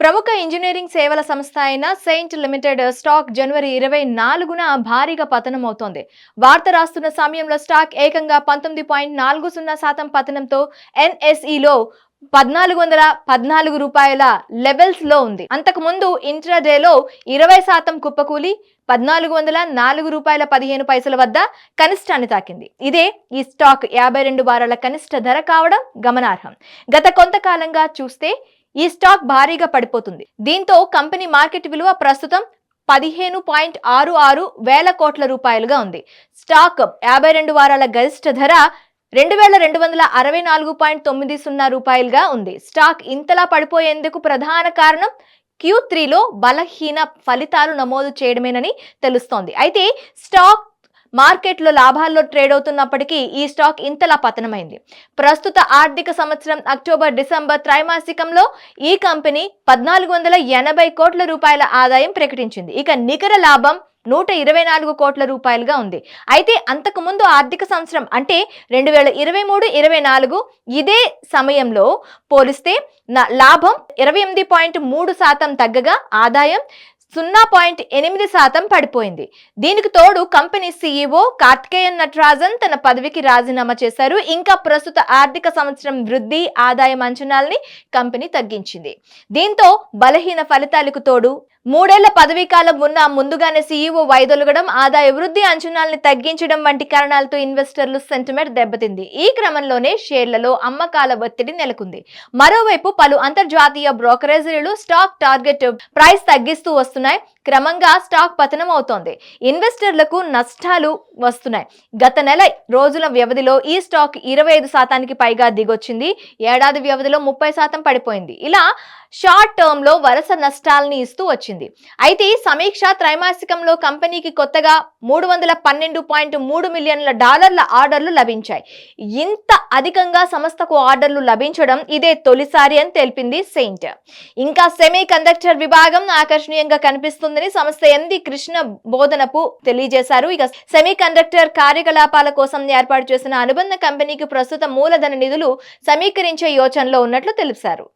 ప్రముఖ ఇంజనీరింగ్ సేవల సంస్థ అయిన సెయింట్ లిమిటెడ్ స్టాక్ జనవరి ఇరవై నాలుగున భారీగా పతనమవుతోంది. వార్త రాస్తున్న సమయంలో స్టాక్ ఏకంగా పంతొమ్మిది పాయింట్ నాలుగు సున్నా శాతం పతనంతో ఎన్ఎస్ఈలో పద్నాలుగు వందల పద్నాలుగు రూపాయల లెవెల్స్లో ఉంది. అంతకుముందు ఇంట్రాడేలో ఇరవై శాతం కుప్పకూలి పద్నాలుగు వందల నాలుగు రూపాయల పదిహేను పైసల వద్ద కనిష్టాన్ని తాకింది. ఇదే ఈ స్టాక్ యాభై రెండు వారాల కనిష్ట ధర కావడం గమనార్హం. గత కొంతకాలంగా చూస్తే ఈ స్టాక్ భారీగా పడిపోతుంది. దీంతో కంపెనీ మార్కెట్ విలువ ప్రస్తుతం పదిహేను పాయింట్ ఆరు ఆరు వేల కోట్ల రూపాయలుగా ఉంది. స్టాక్ యాభై రెండు వారాల గరిష్ట ధర రెండు వేల రెండు వందల అరవై నాలుగు పాయింట్ తొమ్మిది సున్నా రూపాయలుగా ఉంది. స్టాక్ ఇంతలా పడిపోయేందుకు ప్రధాన కారణం క్యూ త్రీలో బలహీన ఫలితాలు నమోదు చేయడమేనని తెలుస్తోంది. అయితే స్టాక్ మార్కెట్లో లాభాల్లో ట్రేడ్ అవుతున్నప్పటికీ ఈ స్టాక్ ఇంతలా పతనమైంది. ప్రస్తుత ఆర్థిక సంవత్సరం అక్టోబర్ డిసెంబర్ త్రైమాసికంలో ఈ కంపెనీ పద్నాలుగు వందల ఎనభై కోట్ల రూపాయల ఆదాయం ప్రకటించింది. ఇక నికర లాభం నూట ఇరవై నాలుగు కోట్ల రూపాయలుగా ఉంది. అయితే అంతకు ముందు ఆర్థిక సంవత్సరం అంటే రెండు వేల ఇరవై మూడు ఇరవై నాలుగు ఇదే సమయంలో పోలిస్తే నా- లాభం ఇరవై ఎనిమిది పాయింట్ మూడు శాతం తగ్గగా ఆదాయం సున్నా పాయింట్ ఎనిమిది శాతం పడిపోయింది. దీనికి తోడు కంపెనీ సీఈఓ కార్తికేయన్ నటరాజన్ తన పదవికి రాజీనామా చేశారు. ఇంకా ప్రస్తుత ఆర్థిక సంవత్సరం వృద్ధి ఆదాయం అంచనాల్ని కంపెనీ తగ్గించింది. దీంతో బలహీన ఫలితాలకు తోడు మూడేళ్ళ పదవీ కాలం ఉన్న ముందుగానే సీఈఓ వైదొలగడం ఆదాయ వృద్ధి అంచనాల్ని తగ్గించడం వంటి కారణాలతో ఇన్వెస్టర్లు సెంటిమెంట్ దెబ్బతింది. ఈ క్రమంలోనే షేర్లలో అమ్మకాల ఒత్తిడి నెలకొంది. మరోవైపు పలు అంతర్జాతీయ బ్రోకరేజీలు స్టాక్ టార్గెట్ ప్రైస్ తగ్గిస్తూ వస్తున్నాయి క్రమంగా స్టాక్ పతనం అవుతోంది ఇన్వెస్టర్లకు నష్టాలు వస్తున్నాయి. గత నెల రోజుల వ్యవధిలో ఈ స్టాక్ ఇరవై ఐదు శాతానికి పైగా దిగొచ్చింది. ఏడాది వ్యవధిలో ముప్పై శాతం పడిపోయింది. ఇలా షార్ట్ టర్మ్లో వరుస నష్టాలని ఇస్తూ వచ్చింది. అయితే సమీక్ష త్రైమాసికంలో కంపెనీకి కొత్తగా మూడు వందల పన్నెండు పాయింట్ మూడు మిలియన్ల డాలర్ల ఆర్డర్లు లభించాయి. ఇంత అధికంగా సంస్థకు ఆర్డర్లు లభించడం ఇదే తొలిసారి అని తెలిపింది సెయింట్. ఇంకా సెమీ కండక్టర్ విభాగం ఆకర్షణీయంగా కనిపిస్తుంది. ఉందని సంస్థ ఎంది కృష్ణ బోధనపు తెలియజేశారు. ఇక సెమీ కండక్టర్ కార్యకలాపాల కోసం ఏర్పాటు చేసిన అనుబంధ కంపెనీకి ప్రస్తుత మూలధన నిధులు సమీకరించే యోచనలో ఉన్నట్లు తెలిపారు.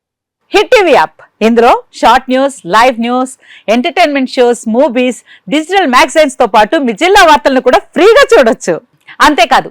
Hit TV app. ఇందులో short news live news entertainment shows movies digital మ్యాగజైన్స్తో పాటు మీ జిల్లా వార్తలను కూడా ఫ్రీగా చూడొచ్చు. అంతేకాదు